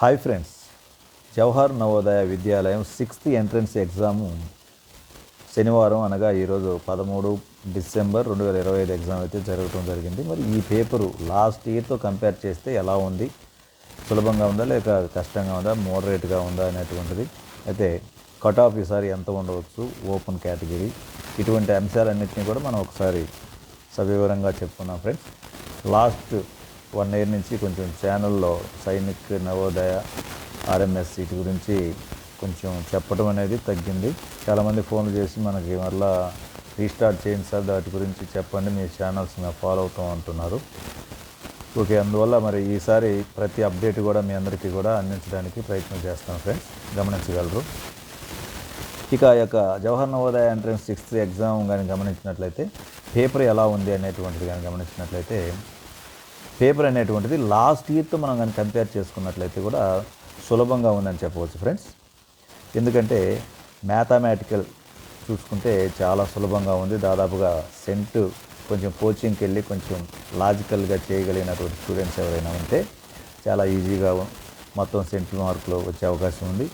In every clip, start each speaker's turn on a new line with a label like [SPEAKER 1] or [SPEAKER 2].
[SPEAKER 1] Hi friends Jawahar Navodaya విద్యాలయం sixth entrance exam శనివారం అనగా ఈరోజు పదమూడు డిసెంబర్ రెండు వేల ఇరవై ఐదు ఎగ్జామ్ అయితే జరగడం జరిగింది. మరి ఈ పేపరు లాస్ట్ ఇయర్తో కంపేర్ చేస్తే ఎలా ఉంది? సులభంగా ఉందా లేక కష్టంగా ఉందా? మోడరేట్గా ఉందా అనేటువంటిది. అయితే కట్ ఆఫ్ ఈసారి ఎంత ఉండవచ్చు? ఓపెన్ కేటగిరీ ఇటువంటి అంశాలన్నింటినీ కూడా మనం ఒకసారి సవివరంగా చెప్పుకున్నాం ఫ్రెండ్స్ లాస్ట్ వన్ ఇయర్ నుంచి కొంచెం ఛానల్లో సైనిక్ నవోదయ ఆర్ఎంఎస్ వీటి గురించి కొంచెం చెప్పడం అనేది తగ్గింది. చాలామంది ఫోన్లు చేసి మనకి మళ్ళా రీస్టార్ట్ చేయండి సార్ వాటి గురించి చెప్పండి మీ ఛానల్స్ మేము ఫాలో అవుతాం అంటున్నారు. ఓకే అందువల్ల మరి ఈసారి ప్రతి అప్డేట్ కూడా మీ అందరికీ కూడా అందించడానికి ప్రయత్నం చేస్తాం ఫ్రెండ్స్. గమనించగలరు. ఇక ఆ యొక్క Jawahar Navodaya entrance sixth exam కానీ గమనించినట్లయితే పేపర్ ఎలా ఉంది అనేటువంటిది కానీ గమనించినట్లయితే పేపర్ అనేటువంటిది లాస్ట్ ఇయర్తో మనం కానీ కంపేర్ చేసుకున్నట్లయితే కూడా సులభంగా ఉందని చెప్పవచ్చు ఫ్రెండ్స్. ఎందుకంటే మ్యాథమెటికల్ చూసుకుంటే చాలా సులభంగా ఉంది. దాదాపుగా సెంట్ కొంచెం కోచింగ్కి వెళ్ళి కొంచెం లాజికల్గా చేయగలిగినటువంటి స్టూడెంట్స్ ఎవరైనా ఉంటే చాలా ఈజీగా మొత్తం సెంట్ మార్కులు వచ్చే అవకాశం ఉంది.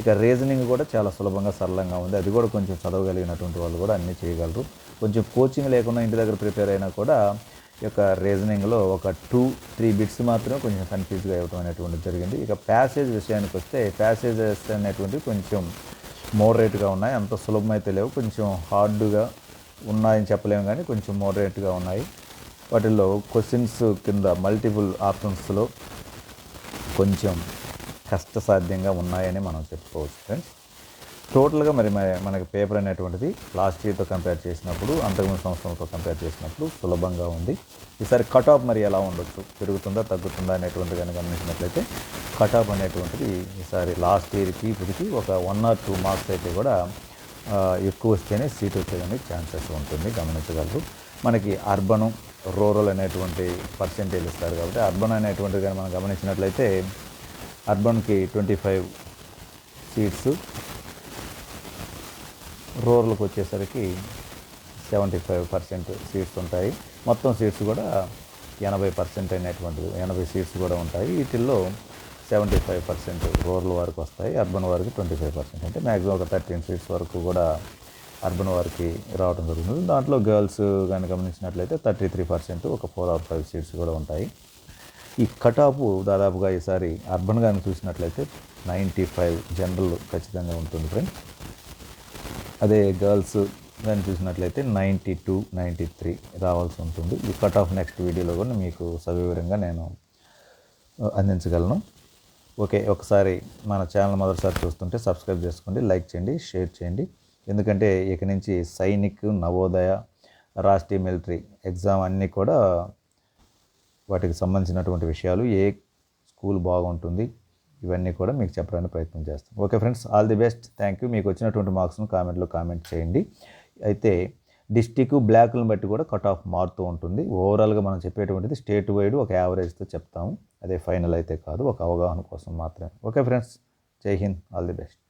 [SPEAKER 1] ఇక రీజనింగ్ కూడా చాలా సులభంగా సరళంగా ఉంది. అది కూడా కొంచెం చదవగలిగినటువంటి వాళ్ళు కూడా అన్నీ చేయగలరు. కొంచెం కోచింగ్ లేకుండా ఇంటి దగ్గర ప్రిపేర్ అయినా కూడా యొక్క రీజనింగ్లో ఒక టూ త్రీ బిట్స్ మాత్రమే కొంచెం కన్ఫ్యూజ్గా ఇవ్వడం అనేటువంటిది జరిగింది. ఇక ప్యాసేజ్ విషయానికి వస్తే ప్యాసేజెస్ అనేటువంటివి కొంచెం మోడరేట్గా ఉన్నాయి. అంత సులభమైతే లేవు. కొంచెం హార్డ్గా ఉన్నాయని చెప్పలేము కానీ కొంచెం మోడరేట్గా ఉన్నాయి. వాటిల్లో క్వశ్చన్స్ కింద మల్టిపుల్ ఆప్షన్స్లో కొంచెం కష్టసాధ్యంగా ఉన్నాయని మనం చెప్పుకోవచ్చు ఫ్రెండ్స్ టోటల్గా మరి మ- మనకి పేపర్ అనేటువంటిది లాస్ట్ ఇయర్తో కంపేర్ చేసినప్పుడు అంతకుముందు సంవత్సరంతో కంపేర్ చేసినప్పుడు సులభంగా ఉంది. ఈసారి కట్ ఆఫ్ మరి ఎలా ఉండొచ్చు? పెరుగుతుందా తగ్గుతుందా అనేటువంటిది కానీ గమనించినట్లయితే కట్ ఆఫ్ అనేటువంటిది ఈసారి లాస్ట్ ఇయర్కి ఇప్పటికి ఒక వన్ ఆర్ టూ మార్క్స్ అయితే కూడా ఎక్కువ వస్తేనే సీట్ వచ్చేదానికి ఛాన్సెస్ ఉంటుంది. గమనించగలరు. మనకి అర్బను రూరల్ అనేటువంటి పర్సెంటేజ్ ఇస్తారు కాబట్టి అర్బన్ అనేటువంటిది కానీ మనం గమనించినట్లయితే అర్బన్కి ట్వంటీ ఫైవ్ సీట్స్ రూరల్కి వచ్చేసరికి సెవెంటీ ఫైవ్ పర్సెంట్ సీట్స్ ఉంటాయి. మొత్తం సీట్స్ కూడా ఎనభై పర్సెంట్ అయినటువంటిది ఎనభై సీట్స్ కూడా ఉంటాయి. వీటిల్లో సెవెంటీ ఫైవ్ పర్సెంట్ రూరల్ వారికి వస్తాయి అర్బన్ వారికి ట్వంటీ ఫైవ్ పర్సెంట్. అంటే మ్యాక్సిమం ఒక థర్టీన్ సీట్స్ వరకు కూడా అర్బన్ వారికి రావడం జరుగుతుంది. దాంట్లో గర్ల్స్ కానీ గమనించినట్లయితే థర్టీ త్రీ పర్సెంట్ ఒక ఫోర్ ఆర్ ఫైవ్ సీట్స్ కూడా ఉంటాయి. ఈ కటాపు దాదాపుగా ఈసారి అర్బన్ కానీ చూసినట్లయితే నైంటీ ఫైవ్ జనరల్ ఖచ్చితంగా ఉంటుంది ఫ్రెండ్స్. అదే గర్ల్స్ దాన్ని చూసినట్లయితే నైంటీ టూ నైంటీ త్రీ రావాల్సి ఉంటుంది. ఈ కట్ ఆఫ్ నెక్స్ట్ వీడియోలో కూడా మీకు సవివరంగా నేను అందించగలను. ఓకే ఒకసారి మన ఛానల్ మొదటిసారి చూస్తుంటే సబ్స్క్రైబ్ చేసుకోండి లైక్ చేయండి షేర్ చేయండి. ఎందుకంటే ఇక నుంచి సైనిక్ నవోదయ రాష్ట్రీయ మిలిటరీ ఎగ్జామ్ అన్నీ కూడా వాటికి సంబంధించినటువంటి విషయాలు ఏ స్కూల్ బాగుంటుంది ఇవన్నీ కూడా మీకు చెప్పడానికి ప్రయత్నం చేస్తాం. Okay friends all the best thank you మీకు వచ్చినటువంటి మార్క్స్ను కామెంట్లో కామెంట్ చేయండి. అయితే డిస్టిక్ బ్లాక్లను బట్టి కూడా కట్ ఆఫ్ మారుతూ ఉంటుంది. ఓవరాల్గా మనం చెప్పేటువంటిది స్టేట్ వైడ్ ఒక యావరేజ్తో చెప్తాము. అదే ఫైనల్ అయితే కాదు ఒక అవగాహన కోసం మాత్రమే. ఓకే ఫ్రెండ్స్ జై హింద్ ఆల్ ది బెస్ట్